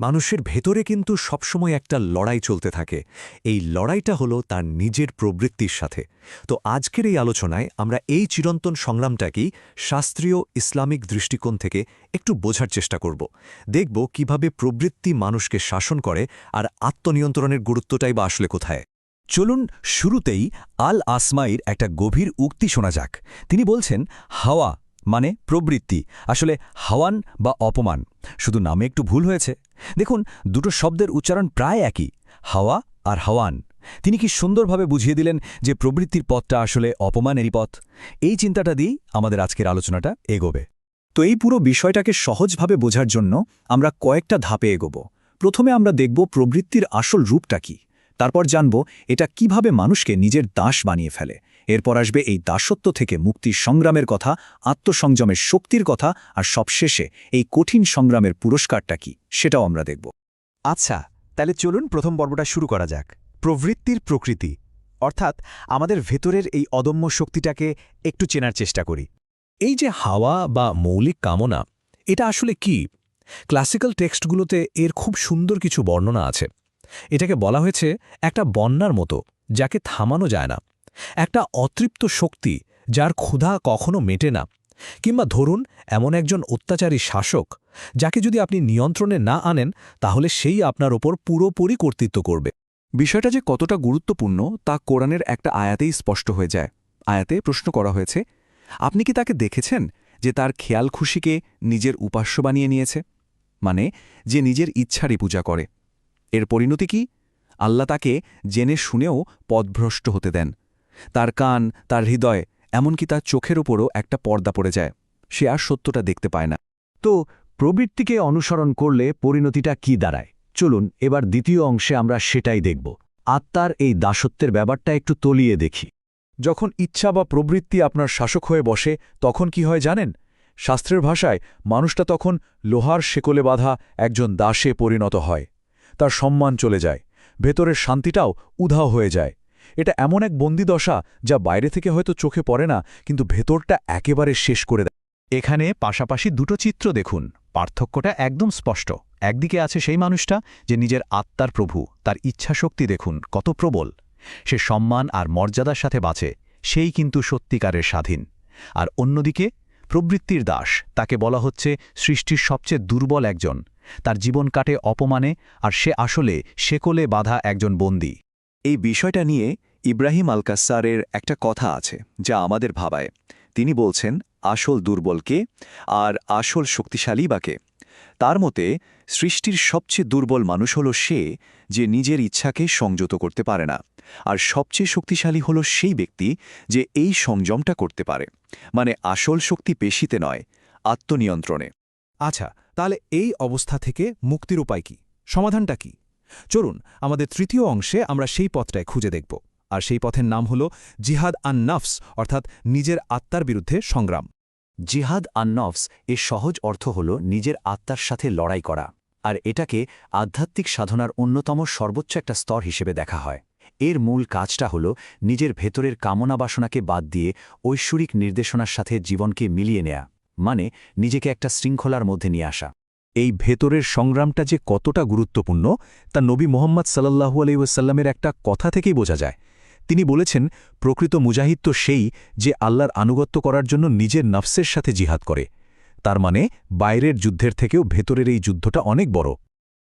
মানুষের ভেতরে কিন্তু সবসময় একটা লড়াই চলতে থাকে। এই লড়াইটা হলো তার নিজের প্রবৃত্তির সাথে। তো আজকের এই আলোচনায় আমরা এই চিরন্তন সংগ্রামটাকেই শাস্ত্রীয় ইসলামিক দৃষ্টিকোণ থেকে একটু বোঝার চেষ্টা করব। দেখব কীভাবে প্রবৃত্তি মানুষকে শাসন করে আর আত্মনিয়ন্ত্রণের গুরুত্বটাই বা আসলে কোথায়। চলুন শুরুতেই আল আসমাইর একটা গভীর উক্তি শোনা যাক। তিনি বলছেন, হাওয়া মানে প্রবৃত্তি, আসলে হাওয়ান বা অপমান। শুধু নামে একটু ভুল হয়েছে। দেখুন, দুটো শব্দের উচ্চারণ প্রায় একই, হাওয়া আর হাওয়ান। তিনি কি সুন্দরভাবে বুঝিয়ে দিলেন যে প্রবৃত্তির পথটা আসলে অপমানেরই পথ? এই চিন্তাটা দিয়েই আমাদের আজকের আলোচনাটা এগোবে। তো এই পুরো বিষয়টাকে সহজভাবে বোঝার জন্য আমরা কয়েকটা ধাপে এগোব। প্রথমে আমরা দেখব প্রবৃত্তির আসল রূপটা কি। তারপর জানব এটা কীভাবে মানুষকে নিজের দাস বানিয়ে ফেলে। এরপর আসবে এই দাসত্ব থেকে মুক্তির সংগ্রামের কথা আত্মসংযমের শক্তির কথা আর সবশেষে এই কঠিন সংগ্রামের পুরস্কারটা কি সেটাও আমরা দেখব। আচ্ছা তাহলে চলুন প্রথম পর্বটা শুরু করা যাক। প্রবৃত্তির প্রকৃতি অর্থাৎ আমাদের ভেতরের এই অদম্য শক্তিটাকে একটু চেনার চেষ্টা করি। এই যে হাওয়া বা মৌলিক কামনা এটা আসলে কি? ক্লাসিক্যাল টেক্সটগুলোতে এর খুব সুন্দর কিছু বর্ণনা আছে। এটাকে বলা হয়েছে একটা বন্যার মতো যাকে থামানো যায় না। একটা অতৃপ্ত শক্তি যার ক্ষুধা কখনো মেটে না। কিংবা ধরুন, এমন একজন অত্যাচারী শাসক যাকে যদি আপনি নিয়ন্ত্রণে না আনেন, তাহলে সেই আপনার ওপর পুরোপুরি কর্তৃত্ব করবে। বিষয়টা যে কতটা গুরুত্বপূর্ণ, তা কোরআনের একটা আয়াতেই স্পষ্ট হয়ে যায়। আয়াতে প্রশ্ন করা হয়েছে, আপনি কি তাকে দেখেছেন যে তার খেয়াল খুশিকে নিজের উপাস্য বানিয়ে নিয়েছে? মানে যে নিজের ইচ্ছারই পূজা করে। এর পরিণতি কি? আল্লাহ তাকে জেনে শুনেও পদভ্রষ্ট হতে দেন। তার কান, তার হৃদয়, এমনকি তার চোখের ওপরও একটা পর্দা পড়ে যায়। সে আর সত্যটা দেখতে পায় না। তো প্রবৃত্তিকে অনুসরণ করলে পরিণতিটা কি দাঁড়ায়? চলুন, এবার দ্বিতীয় অংশে আমরা সেটাই দেখব। আত্মার এই দাসত্বের ব্যাপারটা একটু তলিয়ে দেখি। যখন ইচ্ছা বা প্রবৃত্তি আপনার শাসক হয়ে বসে, তখন কি হয় জানেন? শাস্ত্রের ভাষায় মানুষটা তখন লোহার শেকলে বাঁধা একজন দাসে পরিণত হয়। তার সম্মান চলে যায়। ভেতরের শান্তিটাও উধাও হয়ে যায়। এটা এমন এক বন্দিদশা যা বাইরে থেকে হয়তো চোখে পড়ে না, কিন্তু ভেতরটা একেবারে শেষ করে দেয়। এখানে পাশাপাশি দুটো চিত্র দেখুন। পার্থক্যটা একদম স্পষ্ট। একদিকে আছে সেই মানুষটা যে নিজের আত্মার প্রভু, তার ইচ্ছাশক্তি দেখুন, কত প্রবল। সে সম্মান আর মর্যাদার সাথে বাঁচে, সেই কিন্তু সত্যিকারের স্বাধীন। আর অন্যদিকে, প্রবৃত্তির দাস, তাকে বলা হচ্ছে সৃষ্টির সবচেয়ে দুর্বল একজন। তার জীবন কাটে অপমানে, আর সে আসলে সেকলে বাধা একজন বন্দী। এই বিষয়টা নিয়ে ইব্রাহিম আলকাসারের একটা কথা আছে, যা আমাদের ভাবায়। তিনি বলছেন, আসল দুর্বলকে আর আসল শক্তিশালী বাকে তার মতে, সৃষ্টির সবচেয়ে দুর্বল মানুষ হল সে যে নিজের ইচ্ছাকে সংযত করতে পারে না, আর সবচেয়ে শক্তিশালী হল সেই ব্যক্তি যে এই সংযমটা করতে পারে। মানে আসল শক্তি পেশিতে নয়, আত্মনিয়ন্ত্রণে। আচ্ছা তাহলে এই অবস্থা থেকে মুক্তির উপায় কি? সমাধানটা কি? চলুন, আমাদের তৃতীয় অংশে আমরা সেই পথটায় খুঁজে দেখব। আর সেই পথের নাম হল জিহাদ আন নফস, অর্থাৎ নিজের আত্মার বিরুদ্ধে সংগ্রাম। জিহাদ আন্নফস এর সহজ অর্থ হল নিজের আত্মার সাথে লড়াই করা, আর এটাকে আধ্যাত্মিক সাধনার অন্যতম সর্বোচ্চ একটা স্তর হিসেবে দেখা হয়। এর মূল কাজটা হল নিজের ভেতরের কামনা বাসনাকে বাদ দিয়ে ঐশ্বরিক নির্দেশনার সাথে জীবনকে মিলিয়ে নেয়া মানে নিজেকে একটা শৃঙ্খলার মধ্যে নিয়ে আসা। এই ভেতরের সংগ্রামটা যে কতটা গুরুত্বপূর্ণ, তা নবী মোহাম্মদ সাল্লাহু আলাইসাল্লামের একটা কথা থেকেই বোঝা যায়। তিনি বলেছেন, প্রকৃত মুজাহিদ তো সেই যে আল্লাহর আনুগত্য করার জন্য নিজের নফসের সাথে জিহাদ করে। তার মানে বাইরের যুদ্ধের থেকেও ভেতরের এই যুদ্ধটা অনেক বড়।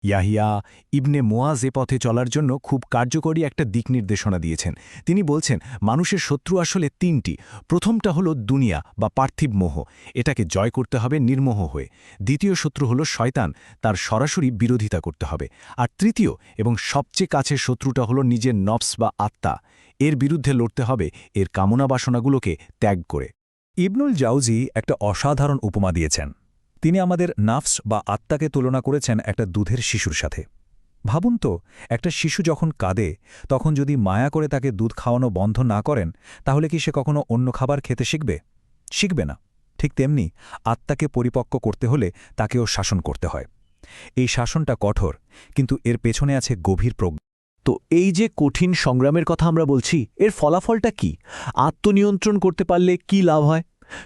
ইয়াহিয়া ইবনে মোয়াজ এ পথে চলার জন্য খুব কার্যকরী একটা দিক নির্দেশনা দিয়েছেন। তিনি বলছেন, মানুষের শত্রু আসলে তিনটি। প্রথমটা হলো দুনিয়া বা পার্থিব মোহ। এটাকে জয় করতে হবে নির্মোহ হয়ে। দ্বিতীয় শত্রু হলো শয়তান। তার সরাসরি বিরোধিতা করতে হবে। আর তৃতীয় এবং সবচেয়ে কাছের শত্রুটা হলো নিজের নফস বা আত্মা। এর বিরুদ্ধে লড়তে হবে, এর কামনা বাসনাগুলোকে ত্যাগ করে। ইবনুল জাউজি একটা অসাধারণ উপমা দিয়েছেন। তিনি আমাদের নাফস বা আত্মাকে তুলনা করেছেন একটা দুধের শিশুর সাথে। ভাবুন তো, একটা শিশু যখন কাঁদে, তখন যদি মায়া করে তাকে দুধ খাওয়ানো বন্ধ না করেন, তাহলে কি সে কখনো অন্য খাবার খেতে শিখবে? শিখবে না। ঠিক তেমনি আত্মাকে পরিপক্ক করতে হলে তাকেও শাসন করতে হয়। এই শাসনটা কঠোর, কিন্তু এর পেছনে আছে গভীর প্রজ্ঞা। তো এই যে কঠিন সংগ্রামের কথা আমরা বলছি, এর ফলাফলটা কি? আত্মনিয়ন্ত্রণ করতে পারলে কি লাভ হয়?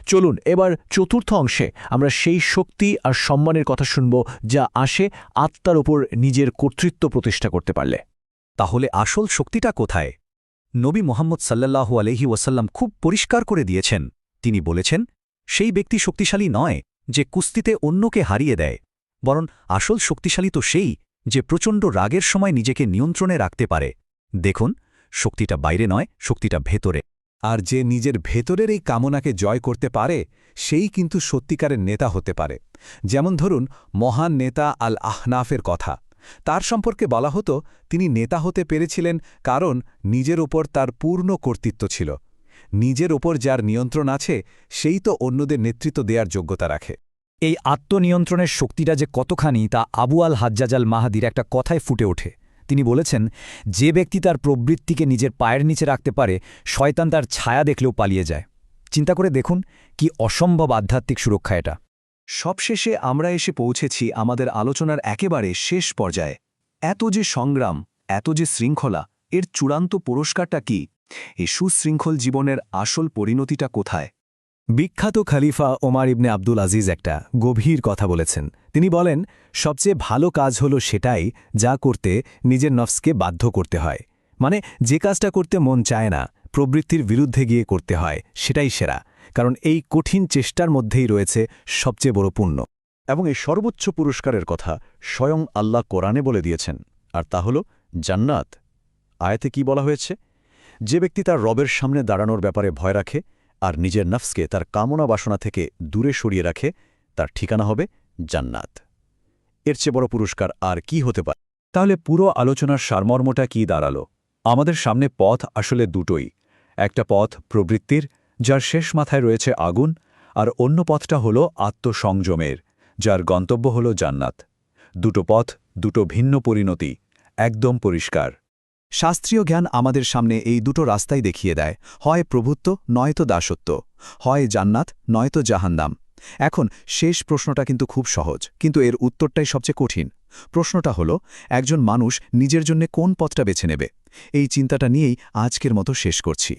চলুন, এবার চতুর্থ অংশে আমরা সেই শক্তি আর সম্মানের কথা শুনব যা আসে আত্মার ওপর নিজের কর্তৃত্ব প্রতিষ্ঠা করতে পারলে। তাহলে আসল শক্তিটা কোথায়? নবী মোহাম্মদ সাল্লাল্লাহু আলহি ওয়াসাল্লাম খুব পরিষ্কার করে দিয়েছেন। তিনি বলেছেন, সেই ব্যক্তি শক্তিশালী নয় যে কুস্তিতে অন্যকে হারিয়ে দেয়, বরং আসল শক্তিশালী তো সেই যে প্রচণ্ড রাগের সময় নিজেকে নিয়ন্ত্রণে রাখতে পারে। দেখুন, শক্তিটা বাইরে নয়, শক্তিটা ভেতরে। আর যে নিজের ভেতরের এই কামনাকে জয় করতে পারে, সেই কিন্তু সত্যিকারের নেতা হতে পারে। যেমন ধরুন, মহান নেতা আল আহনাফের কথা। তার সম্পর্কে বলা হতো, তিনি নেতা হতে পেরেছিলেন কারণ নিজের ওপর তার পূর্ণ কর্তৃত্ব ছিল। নিজের ওপর যার নিয়ন্ত্রণ আছে, সেই তো অন্যদের নেতৃত্ব দেওয়ার যোগ্যতা রাখে। এই আত্মনিয়ন্ত্রণের শক্তিটা যে কতখানি, তা আবু আল হাজ্জাজাল মাহাদির একটা কথায় ফুটে ওঠে। তিনি বলেছেন, যে ব্যক্তি তার প্রবৃত্তিকে নিজের পায়ের নিচে রাখতে পারে, শয়তান তার ছায়া দেখলেও পালিয়ে যায়। চিন্তা করে দেখুন কি অসম্ভব আধ্যাত্মিক সুরক্ষা এটা। সবশেষে আমরা এসে পৌঁছেছি আমাদের আলোচনার একেবারে শেষ পর্যায়ে। এত যে সংগ্রাম, এত যে শৃঙ্খলা, এর চূড়ান্ত পুরস্কারটা কি? এই সুশৃঙ্খল জীবনের আসল পরিণতিটা কোথায়? বিখ্যাত খালিফা ওমার ইবনে আব্দুল আজিজ একটা গভীর কথা বলেছেন। তিনি বলেন, সবচেয়ে ভালো কাজ হল সেটাই যা করতে নিজের নফসকে বাধ্য করতে হয়। মানে যে কাজটা করতে মন চায় না, প্রবৃত্তির বিরুদ্ধে গিয়ে করতে হয়, সেটাই সেরা। কারণ এই কঠিন চেষ্টার মধ্যেই রয়েছে সবচেয়ে বড় পুণ্য। এবং এই সর্বোচ্চ পুরস্কারের কথা স্বয়ং আল্লাহ কোরআনে বলে দিয়েছেন। আর তা হল জান্নাত। আয়াতে কি বলা হয়েছে? যে ব্যক্তি তার রবের সামনে দাঁড়ানোর ব্যাপারে ভয় রাখে আর নিজের নফসকে তার কামনা বাসনা থেকে দূরে সরিয়ে রাখে, তার ঠিকানা হবে জান্নাত। এর চেয়ে বড় পুরস্কার আর কি হতে পারে? তাহলে পুরো আলোচনার সারমর্মটা কি দাঁড়াল? আমাদের সামনে পথ আসলে দুটোই। একটা পথ প্রবৃত্তির, যার শেষ মাথায় রয়েছে আগুন, আর অন্য পথটা হল আত্মসংযমের, যার গন্তব্য হল জান্নাত। দুটো পথ, দুটো ভিন্ন পরিণতি, একদম পরিষ্কার। শাস্ত্রীয় জ্ঞান আমাদের সামনে এই দুটো রাস্তাই দেখিয়ে দেয়। হয় প্রভুত্ব, নয়তো দাসত্ব। হয় জান্নাত, নয়তো জাহান্নাম। এখন শেষ প্রশ্নটা কিন্তু খুব সহজ, কিন্তু এর উত্তরটাই সবচেয়ে কঠিন। প্রশ্নটা হলো, একজন মানুষ নিজের জন্য কোন পথটা বেছে নেবে? এই চিন্তাটা নিয়েই আজকের মতো শেষ করছি।